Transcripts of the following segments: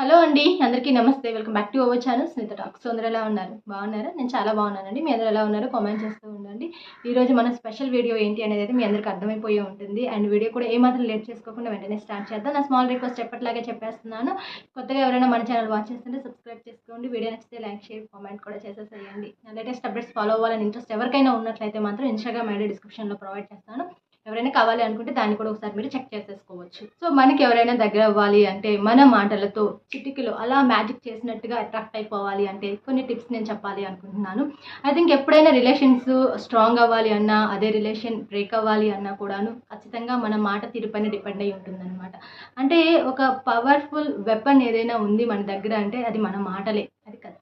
Hello అండి అందరికీ నమస్తే. Welcome back to our channel. Snehitha talks. అందరూ ఎలా ఉన్నారు? బాగున్నారా? నేను చాలా బాగున్నానండి. మీ అందరూ ఎలా ఉన్నారో కామెంట్ చేస్తూ ఉండండి. ఈ రోజు మన స్పెషల్ వీడియో ఏంటి అనేది అయితే మీ అందరికీ అర్థమైపోయి ఉంటుంది. అండ్ వీడియో కూడా ఏమాత్రం లేట్ చేసుకోకుండా వెంటనే స్టార్ట్ చేద్దాం. నా స్మాల్ రిక్వెస్ట్ ఎప్పటిలాగే చెప్పేస్తున్నాను. కొత్తగా ఎవరైనా మన ఛానల్ వాచ్ చేస్తుంటే సబ్స్క్రైబ్ చేసుకోండి. వీడియో నచ్చితే లైక్ షేర్ కామెంట్ కూడా చేసేసేయండి. నా లేటెస్ట్ అప్డేట్స్ ఫాలో అవ్వాలని ఇంట్రెస్ట్ ఎవరికైనా ఉన్నట్లయితే మాత్రం ఇన్స్టాగ్రామ్ ఐడి డిస్క్రిప్షన్లో ప్రొవైడ్ చేస్తాను. ఎవరైనా కావాలి అనుకుంటే దాన్ని కూడా ఒకసారి మీరు చెక్ చేసేసుకోవచ్చు. సో మనకి ఎవరైనా దగ్గర అవ్వాలి అంటే మన మాటలతో చిటికలో అలా మ్యాజిక్ చేసినట్టుగా అట్రాక్ట్ అయిపోవాలి అంటే కొన్ని టిప్స్ నేను చెప్పాలి అనుకుంటున్నాను. ఐ థింక్ ఎప్పుడైనా రిలేషన్స్ స్ట్రాంగ్ అవ్వాలి అన్నా అదే రిలేషన్ బ్రేక్ అవ్వాలి అన్నా కూడాను ఖచ్చితంగా మన మాట తీరుపైన డిపెండ్ అయి ఉంటుందన్నమాట. అంటే ఒక పవర్ఫుల్ వెపన్ ఏదైనా ఉంది మన దగ్గర అంటే అది మన మాటలే.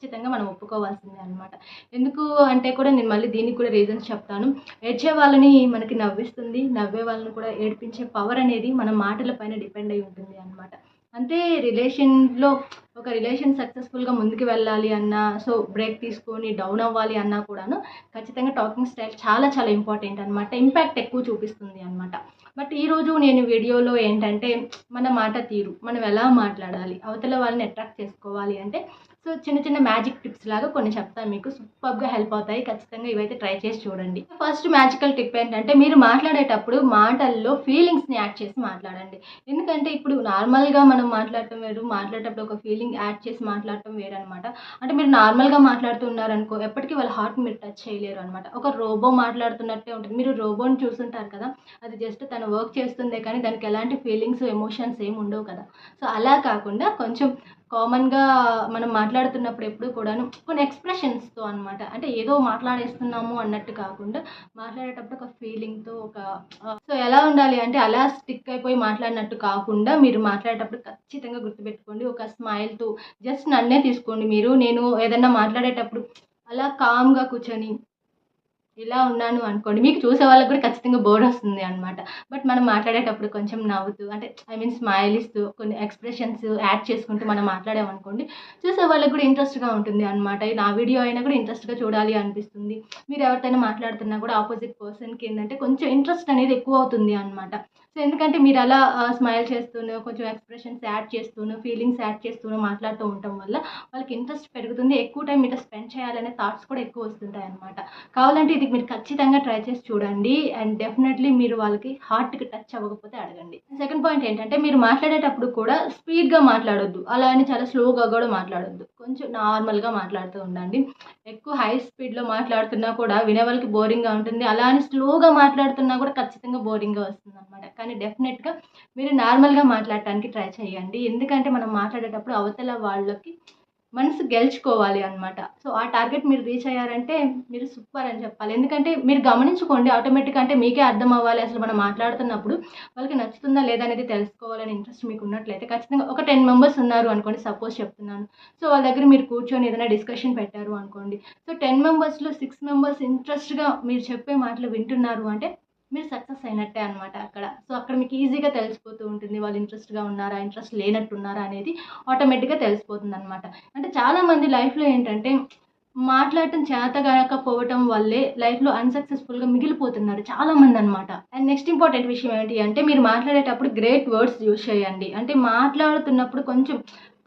ఖచ్చితంగా మనం ఒప్పుకోవాల్సిందే అనమాట ఎందుకు అంటే కూడా నేను మళ్ళీ దీనికి కూడా రీజన్స్ చెప్తాను. ఏడ్చే వాళ్ళని మనకి నవ్విస్తుంది. నవ్వే వాళ్ళని కూడా ఏడిపించే పవర్ అనేది మన మాటల పైన డిపెండ్ అయి ఉంటుంది అనమాట అంటే రిలేషన్లో ఒక రిలేషన్ సక్సెస్ఫుల్గా ముందుకు వెళ్ళాలి అన్నా సో బ్రేక్ తీసుకొని డౌన్ అవ్వాలి అన్నా కూడాను ఖచ్చితంగా టాకింగ్ స్టైల్ చాలా చాలా ఇంపార్టెంట్ అనమాట ఇంపాక్ట్ ఎక్కువ చూపిస్తుంది అనమాట బట్ ఈరోజు నేను వీడియోలో ఏంటంటే మన మాట తీరు. మనం ఎలా మాట్లాడాలి? అవతల వాళ్ళని అట్రాక్ట్ చేసుకోవాలి అంటే సో చిన్న చిన్న మ్యాజిక్ టిప్స్ లాగా కొన్ని చెప్తాను మీకు. సూపర్గా హెల్ప్ అవుతాయి. ఖచ్చితంగా ఇవైతే ట్రై చేసి చూడండి. ఫస్ట్ మ్యాజికల్ టిప్ ఏంటంటే మీరు మాట్లాడేటప్పుడు మాటల్లో ఫీలింగ్స్ని యాడ్ చేసి మాట్లాడండి. ఎందుకంటే ఇప్పుడు నార్మల్గా మనం మాట్లాడటం వేరు మాట్లాడేటప్పుడు ఒక ఫీలింగ్ యాడ్ చేసి మాట్లాడటం వేరు అనమాట అంటే మీరు నార్మల్గా మాట్లాడుతున్నారనుకో ఎప్పటికీ వాళ్ళ హార్ట్ మీరు టచ్ చేయలేరు అనమాట ఒక రోబో మాట్లాడుతున్నట్టే ఉంటుంది. మీరు రోబోని చూస్తుంటారు కదా అది జస్ట్ తను వర్క్ చేస్తుందే కానీ దానికి ఎలాంటి ఫీలింగ్స్ ఎమోషన్స్ ఏమి ఉండవు కదా. సో అలా కాకుండా కొంచెం కామన్గా మనం మాట్లాడుతున్నప్పుడు ఎప్పుడు కూడాను కొన్ని ఎక్స్ప్రెషన్స్తో అనమాట అంటే ఏదో మాట్లాడేస్తున్నాము అన్నట్టు కాకుండా మాట్లాడేటప్పుడు ఒక ఫీలింగ్తో ఒక సో ఎలా ఉండాలి అంటే అలా స్టిక్ అయిపోయి మాట్లాడినట్టు కాకుండా మీరు మాట్లాడేటప్పుడు ఖచ్చితంగా గుర్తుపెట్టుకోండి. ఒక స్మైల్తో జస్ట్ నన్నే తీసుకోండి. మీరు నేను ఏదన్నా మాట్లాడేటప్పుడు అలా కామ్గా కూర్చొని ఇలా ఉన్నాను అనుకోండి. మీకు చూసే వాళ్ళకి కూడా ఖచ్చితంగా బోర్డ్ వస్తుంది అనమాట బట్ మనం మాట్లాడేటప్పుడు కొంచెం నవ్వుతూ అంటే ఐ మీన్ స్మైల్ ఇస్తూ కొన్ని ఎక్స్ప్రెషన్స్ యాడ్ చేసుకుంటూ మనం మాట్లాడామనుకోండి చూసే వాళ్ళకి కూడా ఇంట్రెస్ట్గా ఉంటుంది అనమాట నా వీడియో అయినా కూడా ఇంట్రెస్ట్గా చూడాలి అనిపిస్తుంది. మీరు ఎవరితోనైనా మాట్లాడుతున్నా కూడా ఆపోజిట్ పర్సన్కి ఏంటంటే కొంచెం ఇంట్రెస్ట్ అనేది ఎక్కువ అవుతుంది అనమాట సో ఎందుకంటే మీరు అలా స్మైల్ చేస్తూను కొంచెం ఎక్స్ప్రెషన్స్ యాడ్ చేస్తూను ఫీలింగ్స్ యాడ్ చేస్తూను మాట్లాడుతూ ఉండటం వల్ల వాళ్ళకి ఇంట్రెస్ట్ పెరుగుతుంది. ఎక్కువ టైం మీతో స్పెండ్ చేయాలనే థాట్స్ కూడా ఎక్కువ వస్తుంటాయి అనమాట కావాలంటే ఇది మీరు ఖచ్చితంగా ట్రై చేసి చూడండి. అండ్ డెఫినెట్లీ మీరు వాళ్ళకి హార్ట్కి టచ్ అవ్వకపోతే అడగండి. సెకండ్ పాయింట్ ఏంటంటే మీరు మాట్లాడేటప్పుడు కూడా స్పీడ్గా మాట్లాడొద్దు. అలా అని చాలా స్లోగా కూడా మాట్లాడొద్దు. కొంచెం నార్మల్గా మాట్లాడుతూ ఉండండి. ఎక్కువ హై స్పీడ్లో మాట్లాడుతున్నా కూడా వినే వాళ్ళకి బోరింగ్గా ఉంటుంది. అలా అని స్లోగా మాట్లాడుతున్నా కూడా ఖచ్చితంగా బోరింగ్గా వస్తుంది అనమాట కానీ డెఫినెట్గా మీరు నార్మల్గా మాట్లాడటానికి ట్రై చేయండి. ఎందుకంటే మనం మాట్లాడేటప్పుడు అవతల వాళ్ళకి మనసు గెలుచుకోవాలి అనమాట సో ఆ టార్గెట్ మీరు రీచ్ అయ్యారంటే మీరు సూపర్ అని చెప్పాలి. ఎందుకంటే మీరు గమనించుకోండి ఆటోమేటిక్ అంటే మీకే అర్థం అవ్వాలి అసలు మనం మాట్లాడుతున్నప్పుడు. వాళ్ళకి నచ్చుతుందా లేదా అనేది తెలుసుకోవాలని ఇంట్రెస్ట్ మీకు ఉన్నట్లయితే ఖచ్చితంగా ఒక టెన్ మెంబర్స్ ఉన్నారు అనుకోండి సపోజ్ చెప్తున్నాను. సో వాళ్ళ దగ్గర మీరు కూర్చొని ఏదైనా డిస్కషన్ పెట్టారు అనుకోండి. సో టెన్ మెంబర్స్లో సిక్స్ మెంబర్స్ ఇంట్రెస్ట్గా మీరు చెప్పే మాటలు వింటున్నారు అంటే మీరు సక్సెస్ అయినట్టే అనమాట అక్కడ. సో అక్కడ మీకు ఈజీగా తెలిసిపోతూ ఉంటుంది వాళ్ళు ఇంట్రెస్ట్గా ఉన్నారా ఇంట్రెస్ట్ లేనట్టున్నారా అనేది ఆటోమేటిక్గా తెలిసిపోతుంది అనమాట అంటే చాలామంది లైఫ్లో ఏంటంటే మాట్లాడటం చేతగాకపోవటం వల్లే లైఫ్లో అన్సక్సెస్ఫుల్గా మిగిలిపోతున్నారు చాలామంది అనమాట అండ్ నెక్స్ట్ ఇంపార్టెంట్ విషయం ఏంటి అంటే మీరు మాట్లాడేటప్పుడు గ్రేట్ వర్డ్స్ యూజ్ చేయండి. అంటే మాట్లాడుతున్నప్పుడు కొంచెం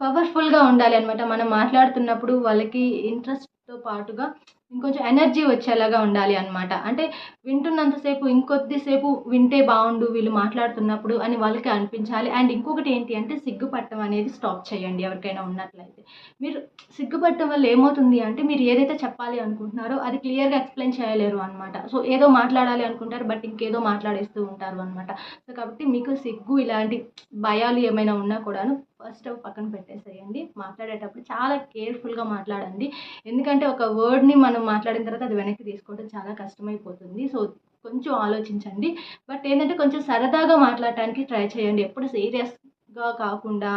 పవర్ఫుల్గా ఉండాలి అనమాట మనం మాట్లాడుతున్నప్పుడు వాళ్ళకి ఇంట్రెస్ట్తో పాటుగా ఇంకొంచెం ఎనర్జీ వచ్చేలాగా ఉండాలి అనమాట అంటే వింటున్నంతసేపు ఇంకొద్దిసేపు వింటే బాగుండు వీళ్ళు మాట్లాడుతున్నప్పుడు అని వాళ్ళకి అనిపించాలి. అండ్ ఇంకొకటి ఏంటి అంటే సిగ్గుపట్టం అనేది స్టాప్ చేయండి ఎవరికైనా ఉన్నట్లయితే. మీరు సిగ్గుపట్టడం వల్ల ఏమవుతుంది అంటే మీరు ఏదైతే చెప్పాలి అనుకుంటున్నారో అది క్లియర్గా ఎక్స్ప్లెయిన్ చేయలేరు అనమాట సో ఏదో మాట్లాడాలి అనుకుంటారు బట్ ఇంకేదో మాట్లాడేస్తూ ఉంటారు అనమాట సో కాబట్టి మీకు సిగ్గు ఇలాంటి భయాలు ఏమైనా ఉన్నా కూడాను ఫస్ట్ పక్కన పెట్టేసేయండి. మాట్లాడేటప్పుడు చాలా కేర్ఫుల్గా మాట్లాడండి. ఎందుకంటే ఒక వర్డ్ని మనం మాట్లాడిన తర్వాత అది వెనక్కి తీసుకోవడం చాలా కష్టమైపోతుంది. సో కొంచెం ఆలోచించండి. బట్ ఏంటంటే కొంచెం సరదాగా మాట్లాడటానికి ట్రై చేయండి. ఎప్పుడు సీరియస్గా కాకుండా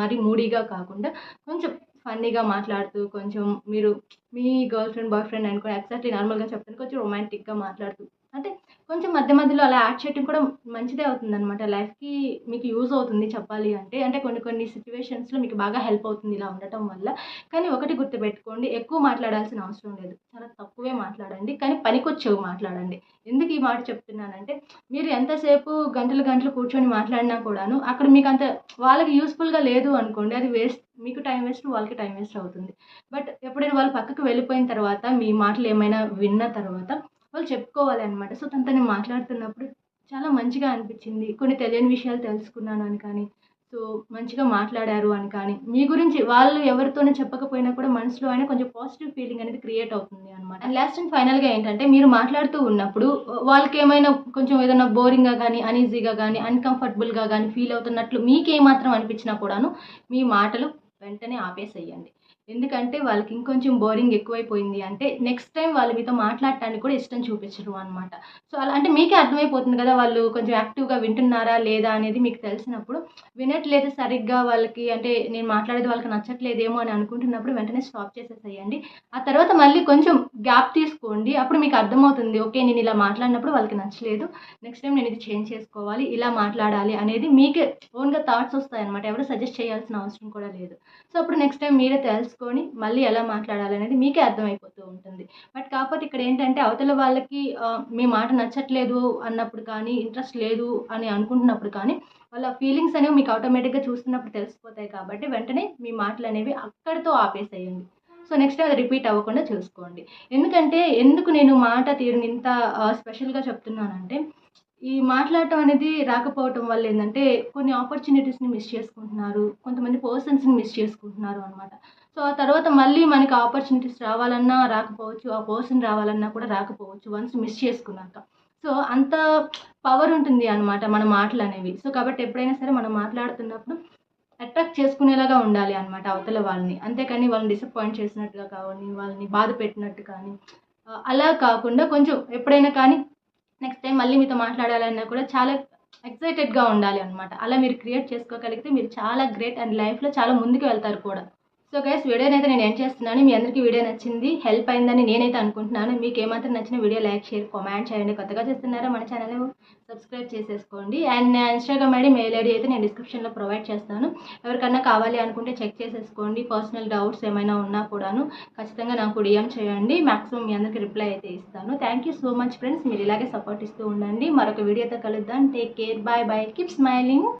మరి మూడీగా కాకుండా కొంచెం ఫన్నీగా మాట్లాడుతూ కొంచెం మీరు మీ గర్ల్ ఫ్రెండ్ బాయ్ ఫ్రెండ్ అనుకుని ఎగ్జాక్ట్లీ నార్మల్గా చెప్తాను కొంచెం రొమాంటిక్గా మాట్లాడుతూ అంటే కొంచెం మధ్య మధ్యలో అలా యాడ్ చేయడం కూడా మంచిదే అవుతుంది అనమాట లైఫ్కి మీకు యూజ్ అవుతుంది చెప్పాలి అంటే. అంటే కొన్ని కొన్ని సిచ్యువేషన్స్లో మీకు బాగా హెల్ప్ అవుతుంది ఇలా ఉండటం వల్ల. కానీ ఒకటి గుర్తుపెట్టుకోండి ఎక్కువ మాట్లాడాల్సిన అవసరం లేదు. చాలా తక్కువే మాట్లాడండి. కానీ పనికొచ్చేవి మాట్లాడండి. ఎందుకు ఈ మాట చెప్తున్నానంటే మీరు ఎంతసేపు గంటలు గంటలు కూర్చొని మాట్లాడినా కూడాను అక్కడ మీకు అంత వాళ్ళకి యూస్ఫుల్గా లేదు అనుకోండి. అది వేస్ట్ మీకు టైం వేస్ట్ వాళ్ళకి టైం వేస్ట్ అవుతుంది. బట్ ఎప్పుడైనా వాళ్ళు పక్కకు వెళ్ళిపోయిన తర్వాత మీ మాటలు ఏమైనా విన్న తర్వాత వాళ్ళు చెప్పుకోవాలి అనమాట సో తనతో మాట్లాడుతున్నప్పుడు చాలా మంచిగా అనిపించింది. కొన్ని తెలియని విషయాలు తెలుసుకున్నాను అని కానీ సో మంచిగా మాట్లాడారు అని కానీ. మీ గురించి వాళ్ళు ఎవరితోనే చెప్పకపోయినా కూడా మనసులో అయినా కొంచెం పాజిటివ్ ఫీలింగ్ అనేది క్రియేట్ అవుతుంది అనమాట అండ్ లాస్ట్ అండ్ ఫైనల్గా ఏంటంటే మీరు మాట్లాడుతూ ఉన్నప్పుడు వాళ్ళకి ఏమైనా కొంచెం ఏదైనా బోరింగ్గా కానీ అన్ఈజీగా కానీ అన్కంఫర్టబుల్గా కానీ ఫీల్ అవుతున్నట్లు మీకు ఏమాత్రం అనిపించినా కూడాను మీ మాటలు వెంటనే ఆపేసేయండి. ఎందుకంటే వాళ్ళకి ఇంకొంచెం బోరింగ్ ఎక్కువైపోయింది అంటే నెక్స్ట్ టైం వాళ్ళు మీతో మాట్లాడటానికి కూడా ఇష్టం చూపించరు అనమాట సో అలా అంటే మీకే అర్థమైపోతుంది కదా వాళ్ళు కొంచెం యాక్టివ్గా వింటున్నారా లేదా అనేది మీకు తెలిసినప్పుడు వినట్లేదు సరిగ్గా వాళ్ళకి అంటే నేను మాట్లాడేది వాళ్ళకి నచ్చట్లేదేమో అని అనుకుంటున్నప్పుడు వెంటనే స్టాప్ చేసేసేయండి. ఆ తర్వాత మళ్ళీ కొంచెం గ్యాప్ తీసుకోండి. అప్పుడు మీకు అర్థమవుతుంది ఓకే నేను ఇలా మాట్లాడినప్పుడు వాళ్ళకి నచ్చలేదు. నెక్స్ట్ టైం నేను ఇది చేంజ్ చేసుకోవాలి ఇలా మాట్లాడాలి అనేది మీకే ఓన్గా థాట్స్ వస్తాయి అనమాట ఎవరు సజెస్ట్ చేయాల్సిన అవసరం కూడా లేదు. సో అప్పుడు నెక్స్ట్ టైం మీరే తెలుసు తెలుసుకొని మళ్ళీ ఎలా మాట్లాడాలనేది మీకే అర్థమైపోతూ ఉంటుంది. బట్ కాకపోతే ఇక్కడ ఏంటంటే అవతల వాళ్ళకి మీ మాట నచ్చట్లేదు అన్నప్పుడు కానీ ఇంట్రెస్ట్ లేదు అని అనుకుంటున్నప్పుడు కానీ వాళ్ళ ఫీలింగ్స్ అనేవి మీకు ఆటోమేటిక్గా చూస్తున్నప్పుడు తెలిసిపోతాయి కాబట్టి వెంటనే మీ మాటలు అనేవి అక్కడితో ఆపేసేయండి. సో నెక్స్ట్ అది రిపీట్ అవ్వకుండా చూసుకోండి. ఎందుకంటే ఎందుకు నేను మాట తీరుని ఇంత స్పెషల్గా చెప్తున్నానంటే ఈ మాట్లాడటం అనేది రాకపోవటం వల్ల ఏంటంటే కొన్ని ఆపర్చునిటీస్ని మిస్ చేసుకుంటున్నారు కొంతమంది పర్సన్స్ని మిస్ చేసుకుంటున్నారు అనమాట సో ఆ తర్వాత మళ్ళీ మనకి ఆపర్చునిటీస్ రావాలన్నా రాకపోవచ్చు ఆ పర్సన్ రావాలన్నా కూడా రాకపోవచ్చు వన్స్ మిస్ చేసుకున్నాక. సో అంత పవర్ ఉంటుంది అనమాట మన మాటలు అనేవి. సో కాబట్టి ఎప్పుడైనా సరే మనం మాట్లాడుతున్నప్పుడు అట్రాక్ట్ చేసుకునేలాగా ఉండాలి అనమాట అవతల వాళ్ళని. అంతేకాని వాళ్ళని డిసప్పాయింట్ చేసినట్టుగా కావాలి వాళ్ళని బాధ పెట్టినట్టు కానీ అలా కాకుండా కొంచెం ఎప్పుడైనా కానీ నెక్స్ట్ టైం మళ్ళీ మీతో మాట్లాడాలన్నా కూడా చాలా ఎక్సైటెడ్గా ఉండాలి అనమాట అలా మీరు క్రియేట్ చేసుకోగలిగితే మీరు చాలా గ్రేట్ అండ్ లైఫ్లో చాలా ముందుకు వెళ్తారు కూడా. సో గైస్ వీడియోని అయితే నేను ఏం చేస్తున్నాను. మీ అందరికీ వీడియో నచ్చింది హెల్ప్ అయిందని నేనైతే అనుకుంటున్నాను. మీకు ఏమాత్రం నచ్చిన వీడియో లైక్ షేర్ కామెంట్ చేయండి. కొత్తగా చేస్తున్నారా మన ఛానల్ సబ్స్క్రైబ్ చేసేసుకోండి. అండ్ నా ఇన్స్టాగ్రామ్ ఐడి మెయిల్ ఐడి అయితే నేను డిస్క్రిప్షన్లో ప్రొవైడ్ చేస్తాను. ఎవరికన్నా కావాలి అనుకుంటే చెక్ చేసేసుకోండి. పర్సనల్ డౌట్స్ ఏమైనా ఉన్నా కూడాను ఖచ్చితంగా నాకు డిఎం చేయండి. మాక్సిమం మీ అందరికీ రిప్లై అయితే ఇస్తాను. Thank you so much friends మీరు ఇలాగే సపోర్ట్ ఇస్తూ ఉండండి. మరొక వీడియోతో కలుద్దాం. Take care bye bye keep smiling